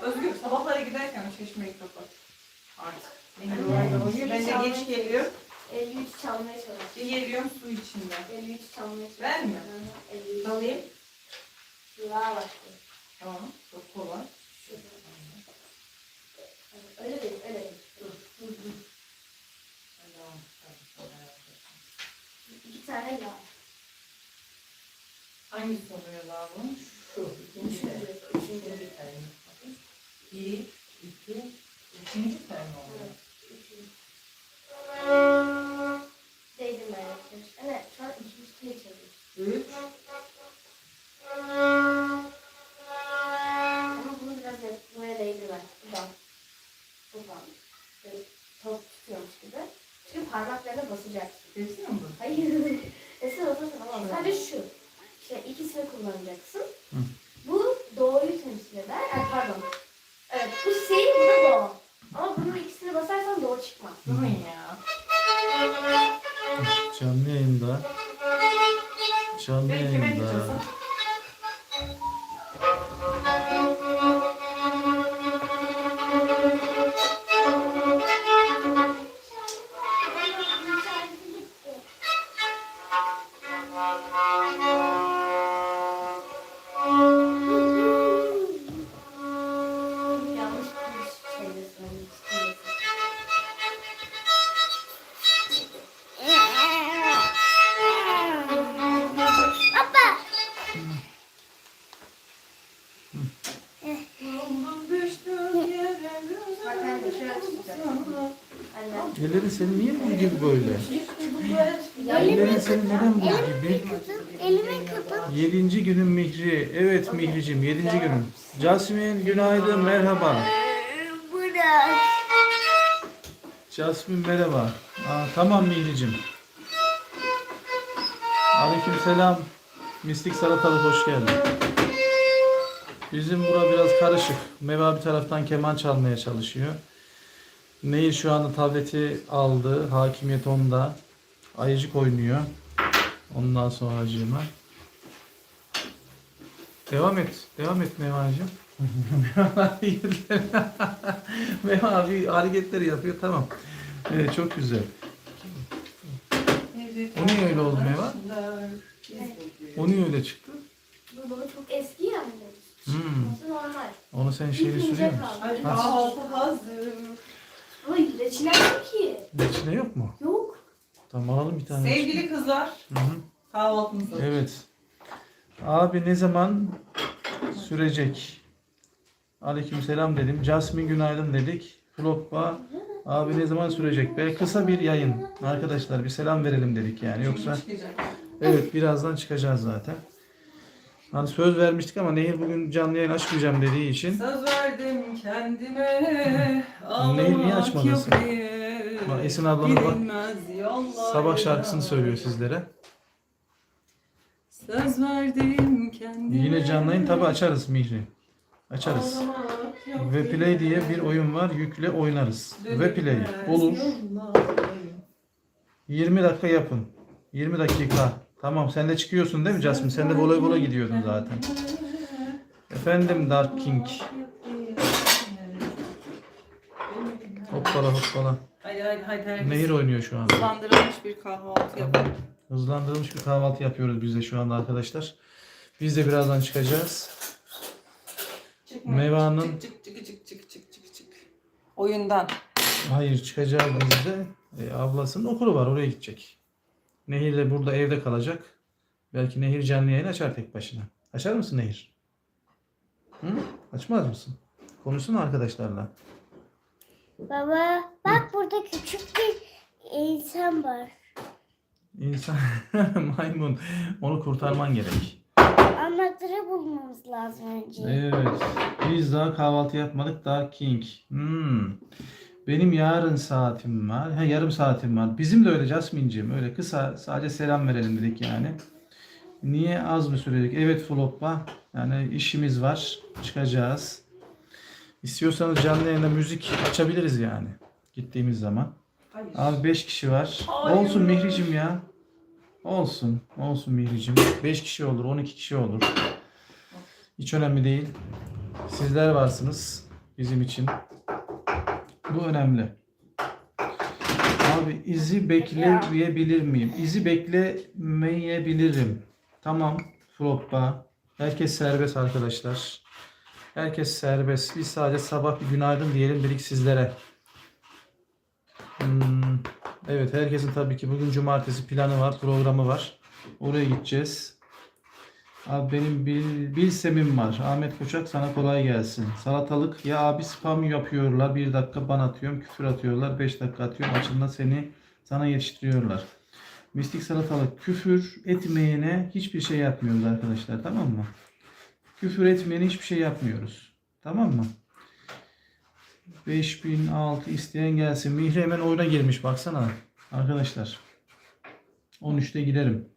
Özgür sabahlara giderken o çeşmeyi kapat. Artık. Benim orada. Ben de geç geliyorum. 53 çalmaya çalış. Bir geliyorum su içinde. 53 çalmaya çalış. Ben mi? Hı hı, 53. Dalayım. Şuraya başlıyor. Tamam. Çok kolay. Öyle değil, öyle değil. Dur, dur, dur. İki tane daha. Hangisi oluyor lazım? Şu ikinci de. Üçüncü. İkinci tane. Bir, iki, İkinci tane. Evet, üçüncü. Değdim ben yapmış. Evet, şu an ikinci tane çalıyoruz. Üç. Ama bunu biraz yap- buraya değdirme. Buradan. Buradan. Böyle top tutuyormuş gibi. Çünkü parmaklarına basacaksın. Hepsini mi bu? Hayır. Esir olursa tamam. Sadece şu. İşte ikisini kullanacaksın. Ellerin senin niye bu gibi böyle? Ellerin senin neden bu gibi? Yedinci günün Mihri. Evet Mihricim yedinci günün. Jasmine günaydın merhaba. Bırak. Jasmine merhaba. Aa, tamam Mihricim. Aleyküm selam. Mistik salatalık hoş geldin. Bizim bura biraz karışık. Meva bir taraftan keman çalmaya çalışıyor. Nehir şu anda tableti aldı. Hakimiyet onda. Ayıcık oynuyor. Ondan sonra acığıma. Devam et. Devam et Meva'cığım. Meva abi hareketleri yapıyor. Tamam. Evet çok güzel. O niye öyle oldu Meva? O niye öyle çıktı? Bu baba çok eski ya annem. Hmm. Nasıl normal. Onu sen şeyi İlk sürüyor musun? kaldı. Hadi kahvaltı hazır. Ama reçiler yok ki. İçine yok mu? Yok. Tamam alalım bir tane. Sevgili kızlar, Hı hı. kahvaltımız hazır. Evet. Abi ne zaman sürecek? Aleykümselam dedim. Jasmine günaydın dedik. Floppa abi ne zaman sürecek be? Kısa bir yayın. Arkadaşlar bir selam verelim dedik yani. Yoksa evet birazdan çıkacağız zaten. Hani söz vermiştik ama Nehir bugün canlı yayın açmayacağım dediği için Söz verdim kendime. Neyi, niye açmadın sen? Bak Esin ablanın bak sabah şarkısını söylüyor sizlere. Söz verdim kendime. Yine canlı yayın tabi açarız Mihri. Açarız. Ve Play diye bir oyun var. Yükle oynarız. Ve Play olur. yollardan. 20 dakika yapın. 20 dakika. Tamam sen de çıkıyorsun değil mi Jasmine? Sen de voleybola gidiyordun zaten. Efendim Dark King. Hoppala hoppala. Haydi haydi haydi. Nehir oynuyor şu anda. Hızlandırılmış bir kahvaltı yapalım. Hızlandırılmış bir kahvaltı yapıyoruz biz de şu anda arkadaşlar. Biz de birazdan çıkacağız. Çıkma. Meva'nın- çık çık çık çık çık çık çık. Oyundan. Hayır çıkacağız biz de. E, ablasının okulu var oraya gidecek. Nehir de burada evde kalacak. Belki Nehir canlı yayın açar tek başına. Açar mısın Nehir? Hı? Açmaz mısın? Konuşsun arkadaşlarla. Baba bak burada küçük bir insan var. İnsan maymun. Onu kurtarman gerek. Anahtarı bulmamız lazım önce. Evet. Biz daha kahvaltı yapmadık. Daha King. Hmm. Benim yarın saatim var. Ha, yarım saatim var. Bizim de öyle Jasmine'ciğim. Öyle kısa sadece selam verelim dedik yani. Niye az mı sürecek? Evet Floppa. Yani işimiz var. Çıkacağız. İstiyorsanız canlı yayında müzik açabiliriz yani. Gittiğimiz zaman. Hayır. Abi 5 kişi var. Hayır. Olsun Mihricim ya. Olsun. Olsun Mihricim. 5 kişi olur, 12 kişi olur. Hiç önemli değil. Sizler varsınız bizim için. Bu önemli. Abi izi bekleyebilir miyim? İzi beklemeyebilirim. Tamam. Floppa. Herkes serbest arkadaşlar. Herkes serbest. Biz sadece sabah bir günaydın diyelim dedik sizlere. Hmm, Evet herkesin tabii ki bugün cumartesi planı var, programı var. Oraya gideceğiz. Abi benim bil, bilsemim var. Ahmet Koçak sana kolay gelsin. Salatalık ya abi spam yapıyorlar. Bir dakika ban atıyorum, küfür atıyorlar. Beş dakika atıyorum. Açında seni sana yetiştiriyorlar. Mistik salatalık küfür etmeyene hiçbir şey yapmıyoruz arkadaşlar. Tamam mı? Küfür etmeyene hiçbir şey yapmıyoruz. Tamam mı? 5006 isteyen gelsin. Mihri hemen oyuna girmiş baksana. Arkadaşlar. 13'te giderim.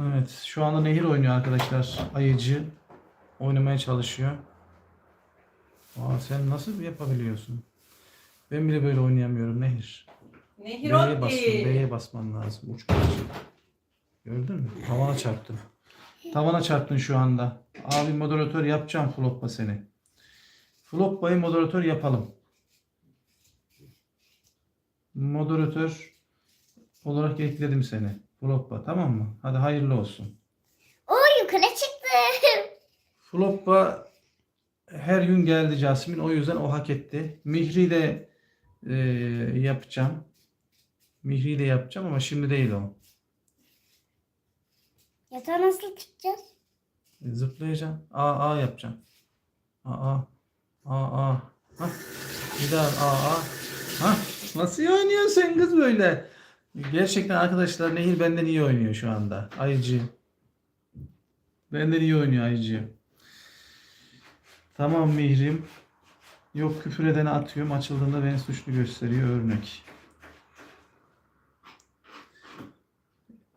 Evet. Şu anda Nehir oynuyor arkadaşlar. Ayıcı. Oynamaya çalışıyor. Aa, sen nasıl yapabiliyorsun? Ben bile böyle oynayamıyorum Nehir. Nehir B'ye basman. B'ye basman lazım. Uç kaçı. Gördün mü? Tavana çarptın. Tavana çarptın şu anda. Abi moderatör yapacağım Floppa seni. Floppa'yı moderatör yapalım. Moderatör olarak ekledim seni. Floppa tamam mı? Hadi hayırlı olsun. O yukarı çıktı. Floppa her gün geldi Jasmine. O yüzden o hak etti. Mihri de e, yapacağım. Mihri de yapacağım ama şimdi değil o. Yatağa nasıl çıkacağız? E, Zıplayacağım. A A yapacağım. A A. A A. Hah. Bir daha A A. Hah. Nasıl oynuyorsun kız böyle? Gerçekten arkadaşlar Nehir benden iyi oynuyor şu anda. Ayıcı. Benden iyi oynuyor Ayıcı. Tamam Mihrim. Yok küfür edene atıyorum. Açıldığında beni suçlu gösteriyor örnek.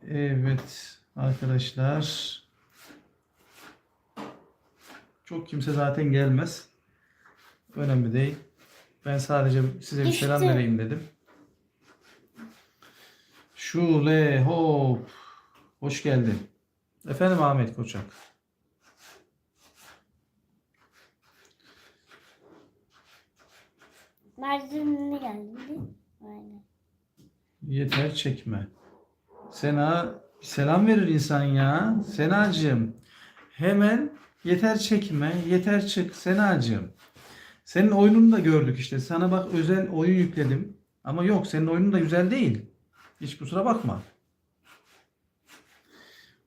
Evet arkadaşlar. Çok kimse zaten gelmez. Önemli değil. Ben sadece size bir selam vereyim dedim. Şule hop. Hoş geldin. Efendim Ahmet Koçak. Merdivenine geldi. Aynen. Yeter çekme. Sena bir selam verir insan ya. Senacığım. Hemen yeter çekme. Yeter çık Senacığım. Senin oyununu da gördük işte. Sana bak özel oyun yükledim. Ama yok senin oyunun da güzel değil. Hiç kusura bakma.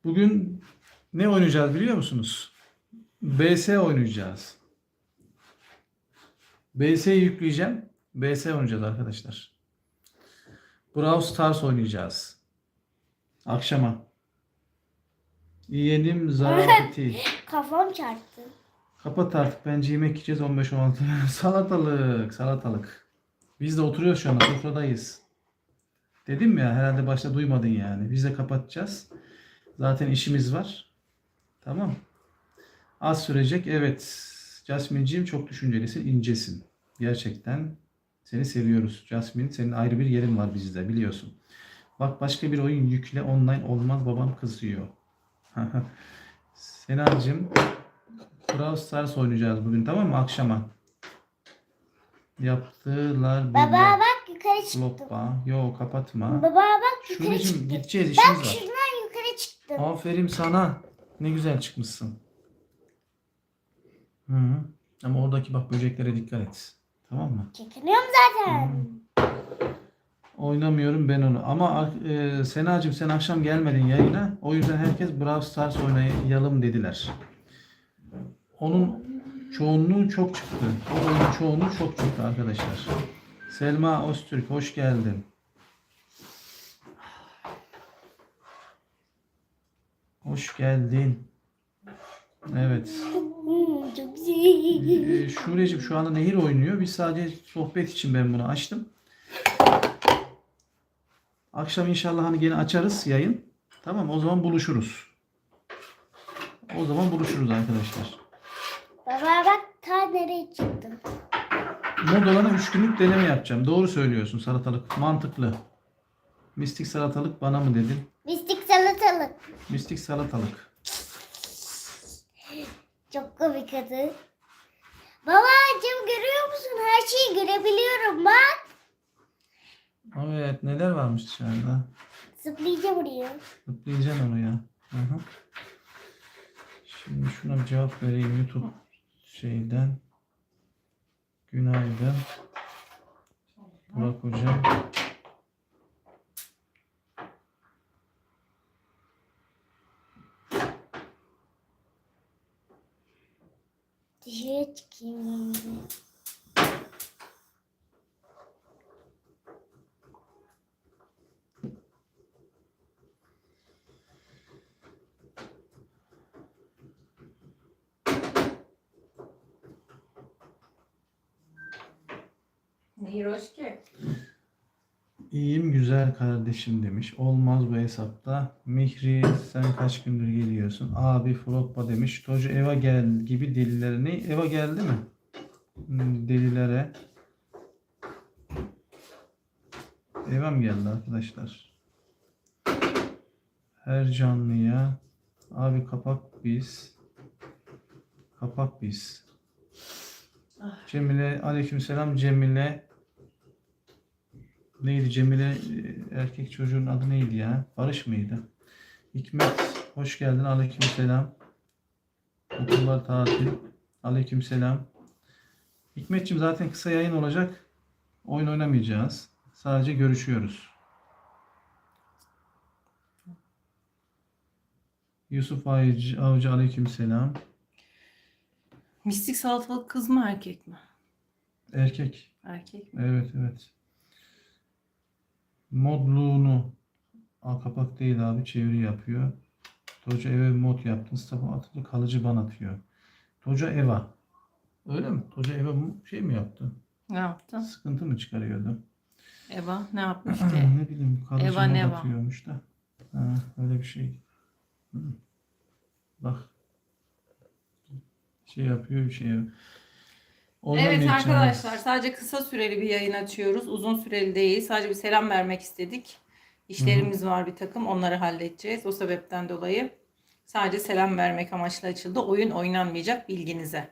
Bugün ne oynayacağız biliyor musunuz? BS oynayacağız. BS'yi yükleyeceğim. BS oynayacağız arkadaşlar. Brawl Stars oynayacağız. Akşama. Yeğenim zarafeti. Kafam çarptı. Kapat artık. Bence yemek yiyeceğiz 15-16. salatalık. Salatalık. Biz de oturuyoruz şu anda. Sofradayız. Dedim ya herhalde başta duymadın yani. Biz de kapatacağız. Zaten işimiz var. Tamam. Az sürecek. Evet. Jasmine'ciğim çok düşüncelisin. incesin. Gerçekten seni seviyoruz. Jasmine senin ayrı bir yerin var bizde biliyorsun. Bak başka bir oyun yükle online olmaz babam kızıyor. Senacığım Brawl Stars oynayacağız bugün tamam mı akşama? Yaptılar. Baba bak yukarı çıktım. Loppa. Yo kapatma. Baba bak yukarı Şulecim çıktım. gideceğiz Bak işimiz var. şuradan yukarı çıktım. Aferin sana. Ne güzel çıkmışsın. Hı -hı. Ama oradaki bak böceklere dikkat et. Tamam mı? Çekiniyorum zaten. Oynamıyorum ben onu. Ama e, Senacığım sen akşam gelmedin yayına. O yüzden herkes Brawl Stars oynayalım dediler. Onun çoğunluğu çok çıktı. O oyunun çoğunluğu çok çıktı arkadaşlar. Selma Öztürk hoş geldin. Hoş geldin. Evet. Çok güzel. Ee, Şule'cim şu anda Nehir oynuyor. Biz sadece sohbet için ben bunu açtım. Akşam inşallah hani gene açarız yayın. Tamam o zaman buluşuruz. O zaman buluşuruz arkadaşlar. Baba bak ta nereye çıktım. Mod olana 3 günlük deneme yapacağım. Doğru söylüyorsun salatalık. Mantıklı. Mistik salatalık bana mı dedin? Mistik salatalık. Mistik salatalık. Çok komik adı. Babacığım görüyor musun? Her şeyi görebiliyorum bak. Evet neler varmış dışarıda. Zıplayacağım oraya. Zıplayacaksın oraya. Hı. Şimdi şuna bir cevap vereyim YouTube şeyden. Günaydın. Burak Hocam. Dışarı çıkayım. Nehir hoş ki. İyiyim güzel kardeşim demiş. Olmaz bu hesapta. Mihri sen kaç gündür geliyorsun? Abi Frogba demiş. Tocu eva gel gibi delilerini. Eva geldi mi? Hmm, Delilere. Eva mı geldi arkadaşlar? Her canlıya. Abi kapak biz. Kapak biz. Cemile aleykümselam Cemile. Neydi Cemile e, erkek çocuğun adı neydi ya? Barış mıydı? Hikmet hoş geldin. Aleykümselam. Okullar tatil. Aleykümselam. Hikmetciğim zaten kısa yayın olacak. Oyun oynamayacağız. Sadece görüşüyoruz. Yusuf Avcı, Avcı aleykümselam. Mistik salatalık kız mı erkek mi? Erkek. Erkek? Evet evet. Modluğunu Aa, kapak değil abi çeviri yapıyor. Toca eve mod yaptın. Sabah atılı kalıcı ban atıyor. Toca eva. Öyle mi? Toca eva şey mi yaptı? Ne yaptın? Sıkıntı mı çıkarıyordu? Eva ne yapmış ki? ne bileyim kalıcı Eva mod neva. atıyormuş da. Ha, öyle bir şey. Hı. Bak. Şey yapıyor şey yapıyor. Evet Oynamayacağım. arkadaşlar sadece kısa süreli bir yayın açıyoruz. Uzun süreli değil. Sadece bir selam vermek istedik. İşlerimiz var bir takım. Onları halledeceğiz. O sebepten dolayı sadece selam vermek amaçlı açıldı. Oyun oynanmayacak bilginize.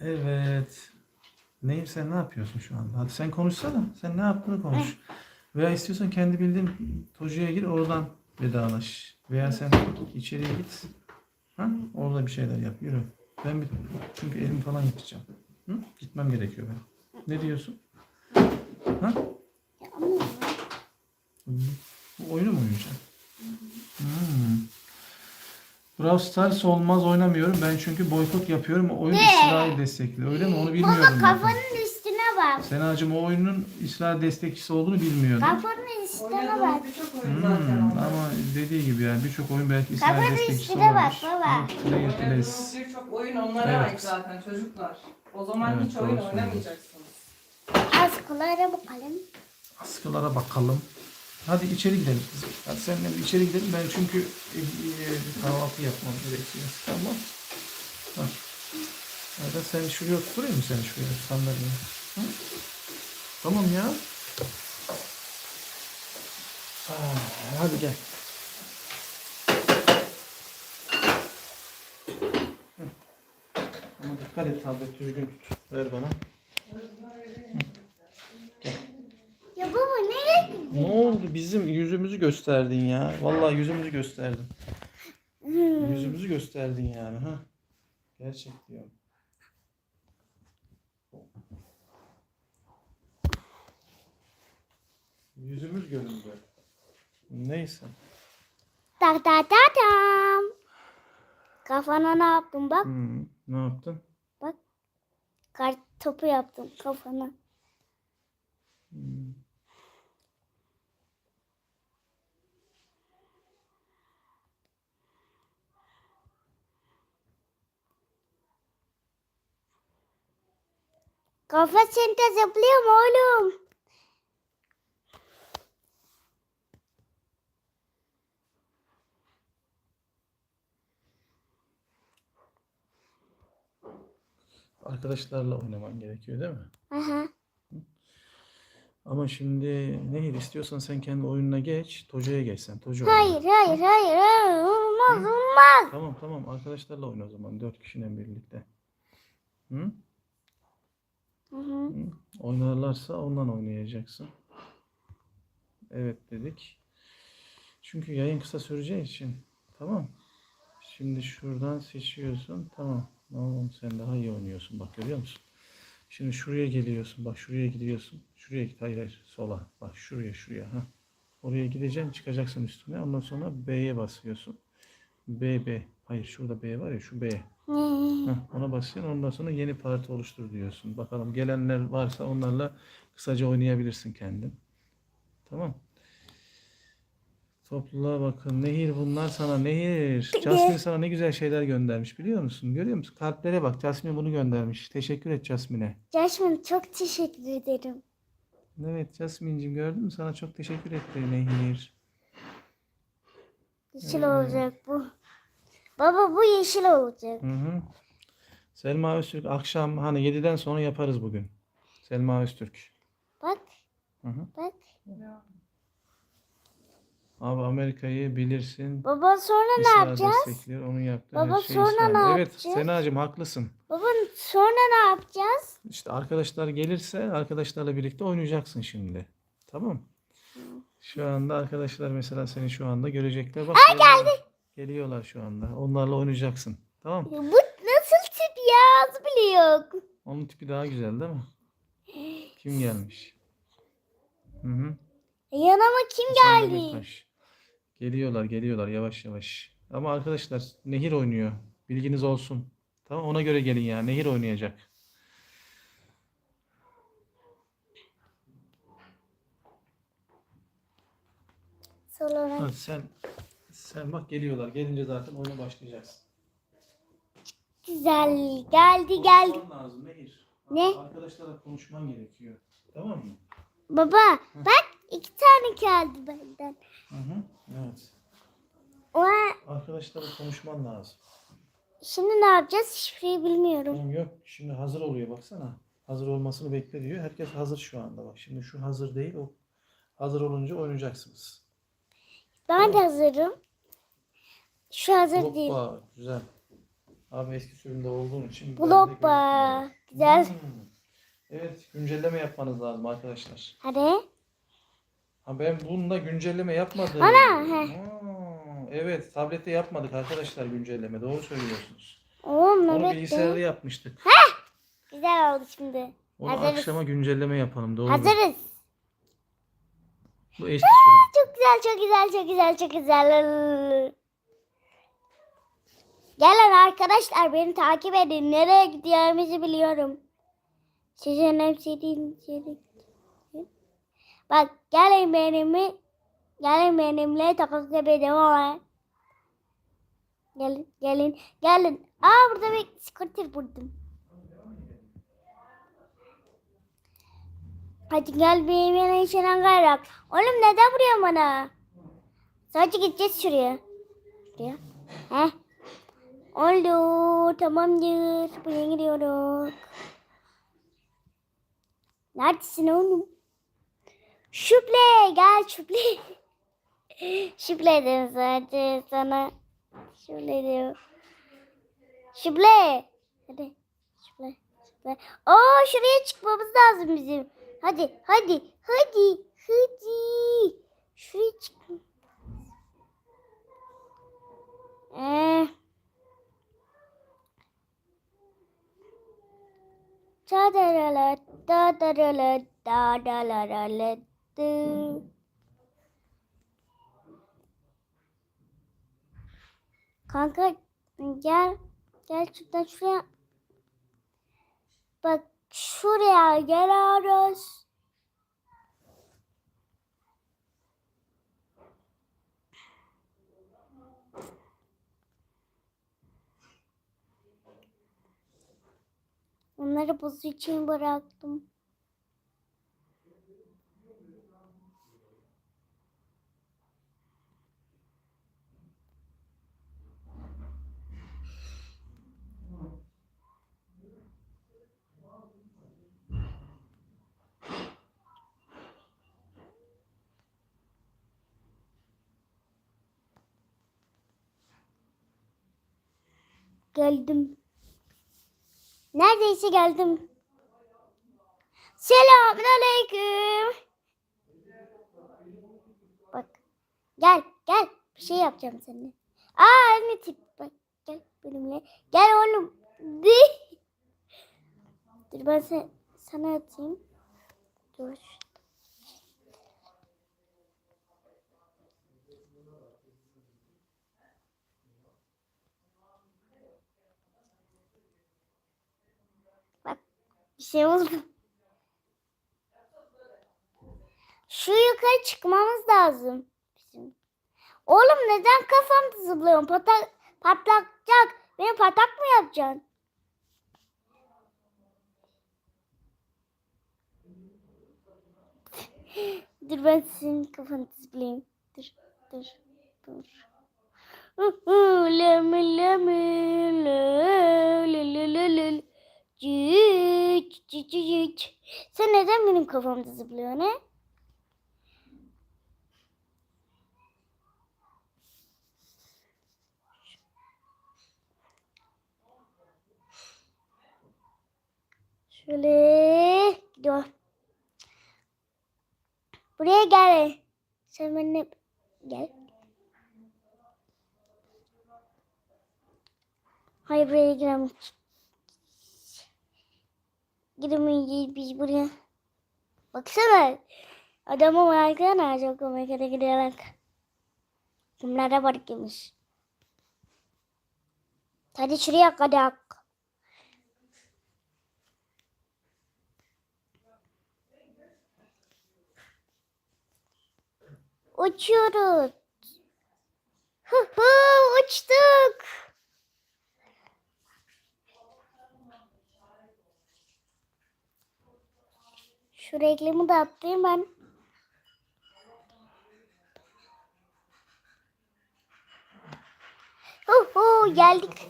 Evet. Neyim sen ne yapıyorsun şu anda? Hadi sen konuşsana. Sen ne yaptığını konuş. Veya istiyorsan kendi bildiğin Tocu'ya gir oradan vedalaş. Veya sen içeriye git. Ha? Orada bir şeyler yap. Yürü. Ben bir, çünkü elim falan yıkayacağım. Hı? Gitmem gerekiyor ben. Ne diyorsun? Ha? Bu oyunu mu oynayacaksın? Hmm. Brawl Stars olmaz oynamıyorum. Ben çünkü boykot yapıyorum. Oyun İsrail destekli. Öyle mi? Onu bilmiyorum. baba ben. kafanın üstüne bak. Senacığım o oyunun İsrail destekçisi olduğunu bilmiyordum. Kafanın üstüne bak. birçok Hmm, ama dediği gibi yani birçok oyun belki İsrail Kafanın destekçisi üstüne bak olabilir. baba. Player Place. Birçok oyun onlara Evet. ait zaten çocuklar. O zaman Evet, hiç oyun doğru oynamayacaksınız. Az kulağına bakalım. Askılara bakalım. Hadi içeri gidelim kızım. Hadi seninle bir içeri gidelim. Ben çünkü e, e, kahvaltı yapmam gerekiyor. Tamam. Ha. Hadi sen şuraya oturayım mı seni şuraya sandalyeye? Hı? Tamam ya. Ah, hadi gel. Hı. Ama dikkat et tablet düzgün tut. Ver bana. Ya baba nereye gidiyorsun? Ne oldu? Bizim yüzümüzü gösterdin ya. Vallahi yüzümüzü gösterdin. Yüzümüzü gösterdin yani ha. Gerçek diyorum. Yüzümüz göründü. Neyse. Tak tak tak tam. Kafana ne yaptım bak. Hmm, ne yaptın? Kart topu yaptım kafana. Hmm. Kafa sente zıplıyor mu oğlum? Arkadaşlarla oynaman gerekiyor değil mi? Aha. Ama şimdi Nehir istiyorsan sen kendi oyununa geç. Toca'ya geç sen. Oyna. Hayır hayır hayır hayır olmaz olmaz. Tamam tamam arkadaşlarla oyna o zaman. Dört kişinin birlikte. Hı? Hı hı. Hı? Oynarlarsa ondan oynayacaksın. Evet dedik. Çünkü yayın kısa süreceği için. Tamam. Şimdi şuradan seçiyorsun. Tamam. Tamam sen daha iyi oynuyorsun. Bak görüyor musun? Şimdi şuraya geliyorsun. Bak şuraya gidiyorsun. Şuraya git. Hayır hayır. Sola. Bak şuraya şuraya. Ha. Oraya gideceksin. Çıkacaksın üstüne. Ondan sonra B'ye basıyorsun. B B. Hayır şurada B var ya şu B. Hmm. Heh, ona basıyorsun. Ondan sonra yeni parti oluştur diyorsun. Bakalım gelenler varsa onlarla kısaca oynayabilirsin kendin. Tamam. Topluluğa bakın. Nehir bunlar sana. Nehir. Jasmine sana ne güzel şeyler göndermiş biliyor musun? Görüyor musun? Kalplere bak. Jasmine bunu göndermiş. Teşekkür et Jasmine'e. Jasmine çok teşekkür ederim. Evet Jasmine'cim gördün mü? Sana çok teşekkür etti Nehir. Yeşil olacak bu. Baba bu yeşil olacak. Hı hı. Selma Öztürk akşam hani 7'den sonra yaparız bugün. Selma Öztürk. Bak Hı hı. bak. Abi Amerika'yı bilirsin. Baba sonra ne İsrail yapacağız? destekliyor, onu yaptı. Baba, her şey sonra İsrail. ne Evet yapacağız? Senacığım haklısın. Baba sonra ne yapacağız? İşte arkadaşlar gelirse arkadaşlarla birlikte oynayacaksın şimdi. Tamam. Şu anda arkadaşlar mesela seni şu anda görecekler. Bak geldi. Geliyorlar şu anda. Onlarla oynayacaksın. Tamam. Bu nasıl tip ya? Az bile yok. Onun tipi daha güzel değil mi? Kim gelmiş? Hı hı. Yanıma kim Hasan geldi? Demirtaş. Geliyorlar, geliyorlar yavaş yavaş. Ama arkadaşlar Nehir oynuyor. Bilginiz olsun. Tamam ona göre gelin ya. Nehir oynayacak. Sonra Hadi sen sen bak geliyorlar. Gelince zaten oyuna başlayacaksın. güzel geldi geldi. Konuşman lazım Nehir. Ne? Arkadaşlarla konuşman gerekiyor. Tamam mı? Baba bak iki tane geldi benden. Hı hı. Evet. Oha, Arkadaşlarla konuşman lazım. şimdi ne yapacağız? Şifreyi bilmiyorum. Tamam yok. Şimdi hazır oluyor baksana. Hazır olmasını bekle diyor. Herkes hazır şu anda bak. Şimdi şu hazır değil o. Hazır olunca oynayacaksınız. Ben de hazırım. Şu hazır değil. Hoppa güzel. Abi eski sürümde olduğun için ben de. Güzel. Hmm. Evet güncelleme yapmanız lazım arkadaşlar. Hadi. Ha ben bunda güncelleme yapmadım. Ana, he. Aa, evet tablette yapmadık arkadaşlar güncelleme. Doğru söylüyorsunuz. Oğlum Onu evet bilgisayarda yapmıştık. Güzel oldu şimdi. Onu Hazırız. akşama güncelleme yapalım. Doğru. Hazırız. Bu eski sürüm. Çok güzel, çok güzel, çok güzel, çok güzel. Gelin arkadaşlar beni takip edin. Nereye gideceğimizi biliyorum. Sizin yere gidin. Bak gelin benimle gelin benimle takip edin ama. Gelin, gelin, gelin. Aa burada bir scooter buldum. Hadi gel benim yana içeren gayrak. Oğlum neden vuruyorsun bana? Sadece gideceğiz şuraya. Şuraya. Heh. Oldu. Tamamdır. Buraya gidiyoruz. Neredesin oğlum? Şüple. Gel şüple. şüple dedim sadece sana. Şüple diyor. Şüple. Hadi. Şüple. Şüple. Oo şuraya çıkmamız lazım bizim. Hadi, hadi, hadi, hadi. Şuraya çık. Ee. Tadarala, tadarala, tadarala, tı. Kanka gel gel şuradan şuraya bak şuraya geliyoruz. Onları buz için bıraktım. Geldim. Neredeyse geldim. Selamünaleyküm. Bak. Gel gel. Bir şey yapacağım seninle. Aa aynı tip. Bak gel benimle. Gel oğlum. Dur ben sana atayım. Dur. Bak bir şey oldu. Şu yukarı çıkmamız lazım. Oğlum neden kafamda zıplıyorum? Patak, patlakacak. Beni patak mı yapacaksın? Dur ben senin kafanı zıplayayım. Dur, dur, dur. Lemi lemi le le le le le. Cüc cüc cüc. Sen neden benim kafamda zıplıyorsun he? Şöyle gidiyor. Buraya gel. Sen benimle gel. Hayır buraya giremem. Giremeyiz biz buraya. Baksana. Adamı baksana çok komik hadi gidelim. Kumlara bakıyormuş. Hadi şuraya kadar. Uçuyoruz. Hı hı uçtuk. Şu reklamı da atlayayım ben. Hu geldik.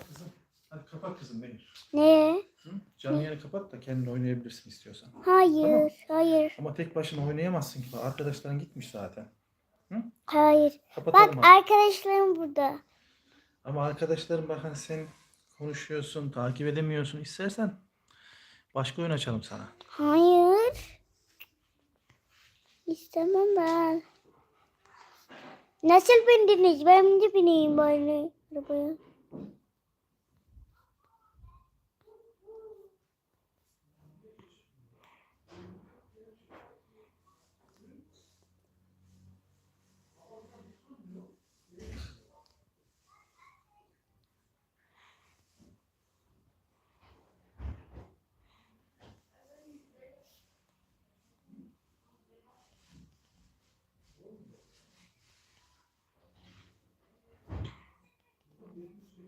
Hadi kapat kızım beni. Ne? Hı? Canlı yayını kapat da kendin oynayabilirsin istiyorsan. Hayır, hayır, Ama tek başına oynayamazsın ki. Arkadaşların gitmiş zaten. hayır. Kapatalım Bak abi. arkadaşlarım burada. Ama arkadaşlarım bak hani sen konuşuyorsun, takip edemiyorsun. İstersen başka oyun açalım sana. Hayır. İstemem ben. Nasıl bindiniz? Ben de bineyim bari arabaya.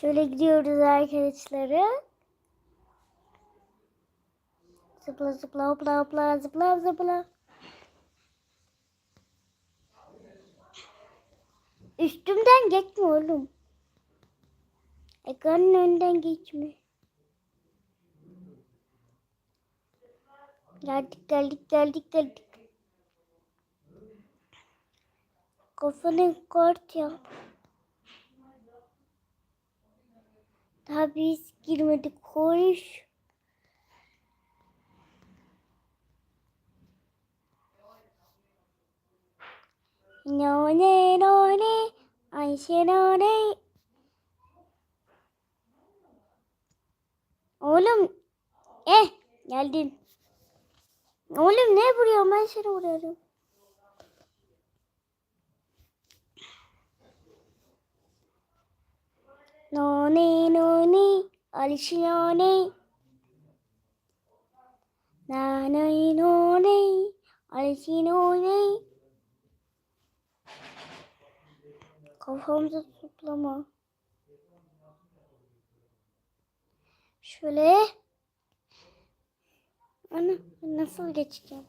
Şöyle gidiyoruz arkadaşları. Zıpla zıpla hopla hopla zıpla zıpla. Üstümden geçme oğlum. Ekranın önünden geçme. Geldik geldik geldik geldik. Kafanı kart yap. Daha biz girmedik koş. No ne no ne Ayşe no ne Oğlum eh geldin. Oğlum ne vuruyorsun ben seni vuruyorum. Noni noni Alişi noni Nanay noni Alişi noni Kafamıza toplama. Şöyle. Ana nasıl geçeceğim?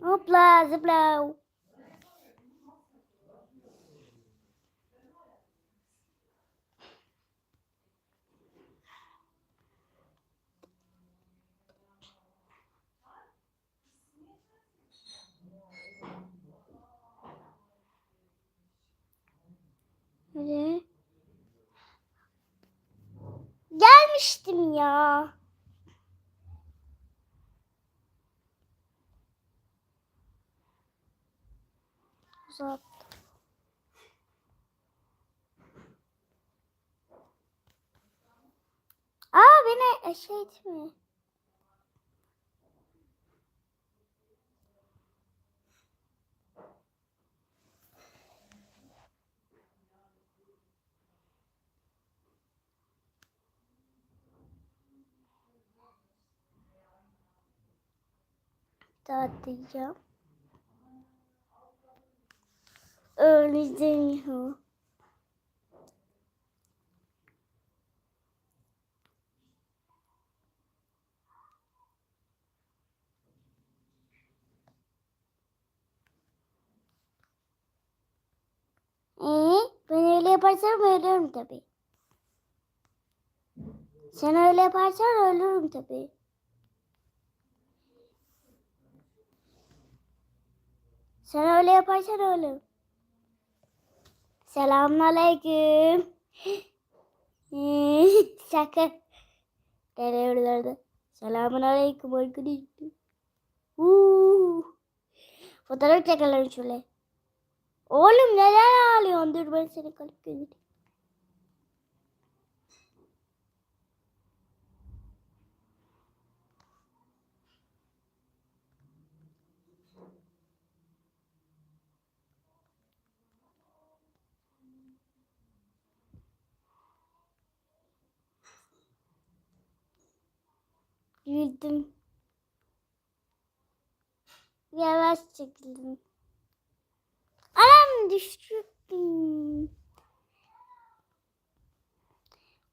Hopla zıpla. Hadi. Gelmiştim ya. Uzat. Aa beni şey etme. Dağıtacağım. Öleceğim. Ee, ben öyle yaparsam ölürüm tabii. Sen öyle yaparsan ölürüm tabii. Sen öyle yaparsan ölürüm. Selamünaleyküm. Şaka. Nerelerde? Selamünaleyküm arkadaşlar. Uuu. Fotoğraf çekelim şöyle. Oğlum neden ağlıyorsun? Dur ben seni kalıp götüreyim. Güldüm. Yavaş çekildim. Anam düştüm.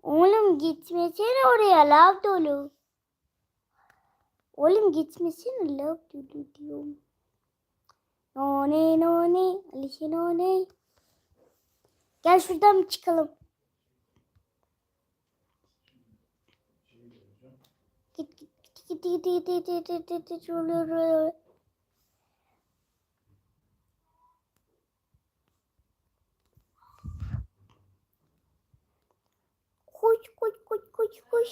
Oğlum gitmesene oraya lav dolu. Oğlum gitmesene lav dolu diyorum. No ne no ne. Alişe no ne. Gel şuradan çıkalım. Git git git git git git git git git git git Rolluyor, rolluyor. Koş koş koş koş koş.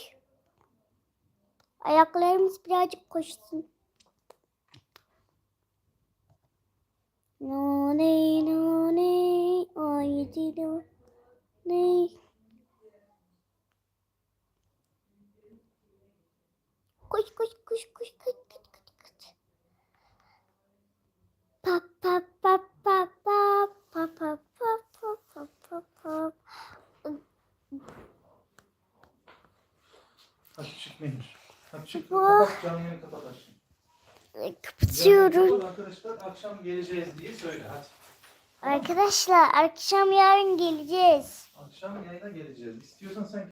Ayaklarımız birazcık koşsun. No ne no ne ay no ne Koş koş koş koş koş koş koş koş. Pap pap pap pap pap pap pap pap pap pap pap pap. Hadi çıkmayın. Hadi çık. Oh. Kapat yayını kapat aşkım. Kapatıyorum. Arkadaşlar akşam geleceğiz diye söyle hadi. Arkadaşlar akşam yarın geleceğiz. Akşam yayına geleceğiz. İstiyorsan sen